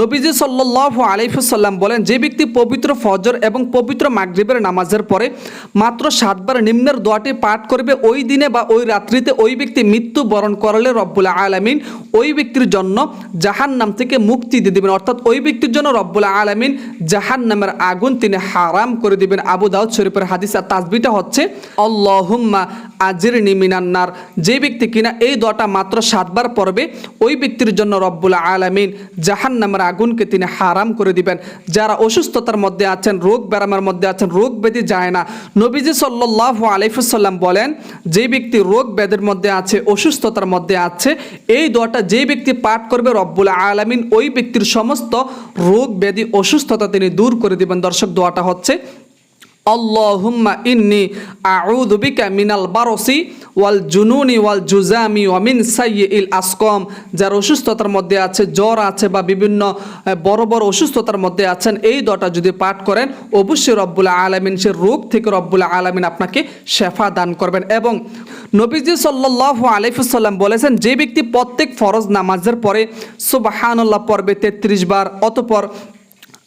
নবীজি সাল্লাহ আলিফুসাল্লাম বলেন, যে ব্যক্তি পবিত্র ফজর এবং পবিত্র মাগরিবের নামাজের পরে মাত্র সাতবার নিম্নের দোয়াটি পাঠ করবে, ওই দিনে বা ওই রাত্রিতে ওই ব্যক্তি মৃত্যু বরণ করলে রব্বুল আলামিন ওই ব্যক্তির জন্য জাহান নাম থেকে মুক্তি দিয়ে দেবেন। অর্থাৎ ওই ব্যক্তির জন্য রব্বুল আলামিন জাহান নামের আগুন তিনি হারাম করে দিবেন। আবু দাউদ শরীফের হাদিস আর তাসবিটা হচ্ছে, আল্লাহুম্মা আজির নিমিনান্নার যে ব্যক্তি কিনা এই দোয়াটা মাত্র সাতবার পড়বে, ওই ব্যক্তির জন্য রব্বুল আলামিন জাহান নামের আগুনকে তিনি হারাম করে দিবেন। যারা অসুস্থতার মধ্যে আছেন, রোগ ব্যারামের মধ্যে আছেন, রোগ ব্যাধি যায় না। নবীজি সাল্লাহ আলাইফুসাল্লাম বলেন, যে ব্যক্তি রোগ ব্যাধির মধ্যে আছে, অসুস্থতার মধ্যে আছে, এই দোয়াটা যে ব্যক্তি পাঠ করবে রব্বুল আলামিন, ওই ব্যক্তির সমস্ত রোগ ব্যাধি, অসুস্থতা তিনি দূর করে দিবেন। দর্শক, দোয়াটা হচ্ছে আল্লাহুম্মা ইন্নি আউযু বিকা মিনাল বারসি ওয়াল জুনুনি ওয়াল জুজামি ওয়া মিন সাইয়্যিল আসকম। যার অসুস্থতার মধ্যে আছে, জ্বর আছে বা বিভিন্ন বড় বড় অসুস্থতার মধ্যে আছেন, এই দটা যদি পাঠ করেন, অবশ্যই রব্বুল আলামিন সে রোগ থেকে রব্বুল আলামিন আপনাকে শেফা দান করবেন। এবং নবীজি সাল্লাল্লাহু আলাইহি সাল্লাম বলেছেন, যে ব্যক্তি প্রত্যেক ফরজ নামাজের পরে সুবহানাল্লাহ পর্বে 33 বার, অতঃপর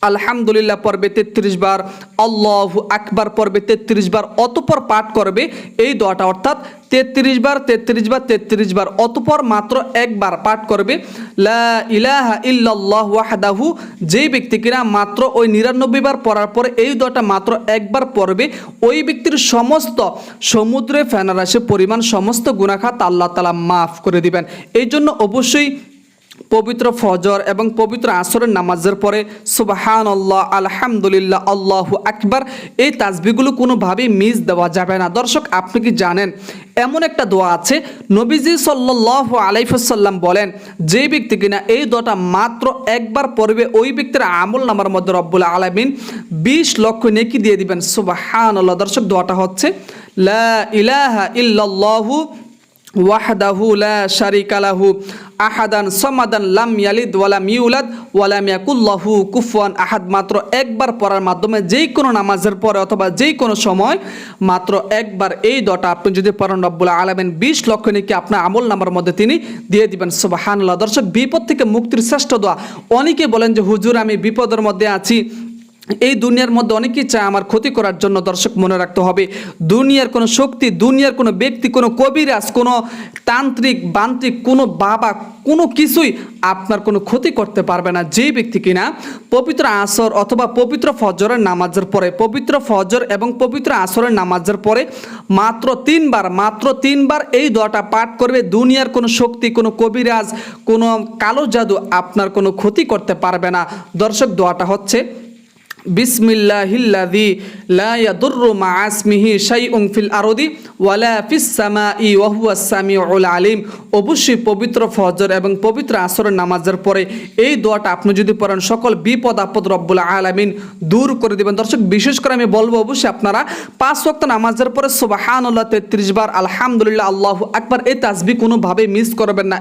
আলহামদুলিল্লাহ পর্বে তেত্রিশ বার, আল্লাহ আকবার পর্বে তেত্রিশ বার অতপর পাঠ করবে এই দোয়াটা। অর্থাৎ তেত্রিশ বার তেত্রিশ বার তেত্রিশ বার, অতপর মাত্র একবার পাঠ করবে। লা ইলাহা ওয়াহদাহু, যেই ব্যক্তি কিনা মাত্র ওই নিরানব্বই বার পড়ার পরে এই দোয়াটা মাত্র একবার পড়বে, ওই ব্যক্তির সমস্ত সমুদ্রে ফেনারাশি পরিমাণ সমস্ত গুণাখাত আল্লাহ তালা মাফ করে দিবেন। এই জন্য অবশ্যই পবিত্র ফজর এবং পবিত্র আসরের নামাজের পরে সুবাহান আল্লাহ আলহামদুলিল্লাহ, আল্লাহ আকবার, এই তাজবিগুলো কোনোভাবেই মিস দেওয়া যাবে না। দর্শক, আপনি কি জানেন, এমন একটা দোয়া আছে, নবীজি সাল্লাহ আলাইফুসাল্লাম বলেন, যে ব্যক্তি কিনা এই দোয়াটা মাত্র একবার পড়বে, ওই ব্যক্তির আমল নামার মধ্যে রব্বুল আলামিন বিশ লক্ষ নেকি দিয়ে দিবেন। সুবাহান আল্লাহ দর্শক, দোয়াটা হচ্ছে, লা ইলাহা ইল্লাল্লাহু ওয়াহদাহু লা শারিকা লাহু আহাদান সমাদান লাম ইয়ালিদ ওয়ালাম ইউলাদ ওয়ালাম ইয়াকুল্লাহু কুফুয়ান আহাদ। মাত্র একবার পড়ার মাধ্যমে যেই কোনো নামাজের পরে অথবা যেই কোনো সময় মাত্র একবার এই দটা আপনি যদি পড়েন রব্বুল আলামিন, বিশ লক্ষ নাকি আপনার আমল নাম্বার মধ্যে তিনি দিয়ে দিবেন। সুবহানাল্লাহ। দর্শক, বিপদ থেকে মুক্তির শ্রেষ্ঠ দোয়া। অনেকে বলেন যে, হুজুর, আমি বিপদের মধ্যে আছি। এই দুনিয়ার মধ্যে অনেকেই চায় আমার ক্ষতি করার জন্য দর্শক মনে রাখতে হবে। দুনিয়ার কোনো শক্তি, দুনিয়ার কোনো ব্যক্তি, কোনো কবিরাজ, কোনো তান্ত্রিক, বান্ত্রিক, কোনো বাবা, কোনো কিছুই আপনার কোনো ক্ষতি করতে পারবে না। যে ব্যক্তি কিনা পবিত্র আসর অথবা পবিত্র ফজরের নামাজের পরে, পবিত্র ফজর এবং পবিত্র আসরের নামাজের পরে মাত্র তিনবার মাত্র তিনবার এই দোয়াটা পাঠ করবে। দুনিয়ার কোনো শক্তি, কোনো কবিরাজ, কোনো কালো জাদু আপনার কোনো ক্ষতি করতে পারবে না। দর্শক, দোয়াটা হচ্ছে বিসমিল্লাহিল্লাযী লা ইয়াদুররু মা আসমিহি শাইউন ফিল আরদি ওয়ালা ফিস সামাই ওয়া হুয়াস সামিউল আলিম। অবশ্যই পবিত্র ফজর এবং পবিত্র আসরের নামাজের পরে এই দোয়াটা আপনি যদি পড়েন, সকল বিপদ আপদ রব্বুল আলামিন দূর করে দিবেন। দর্শক, বিশেষ করে আমি বলব অবশ্যই আপনারা পাঁচ ওয়াক্ত নামাজের পরে সুবহানাল্লাহ 33 বার আলহামদুলিল্লাহ আল্লাহু আকবার, এই তাসবিহ কোনোভাবে মিস করবেন না।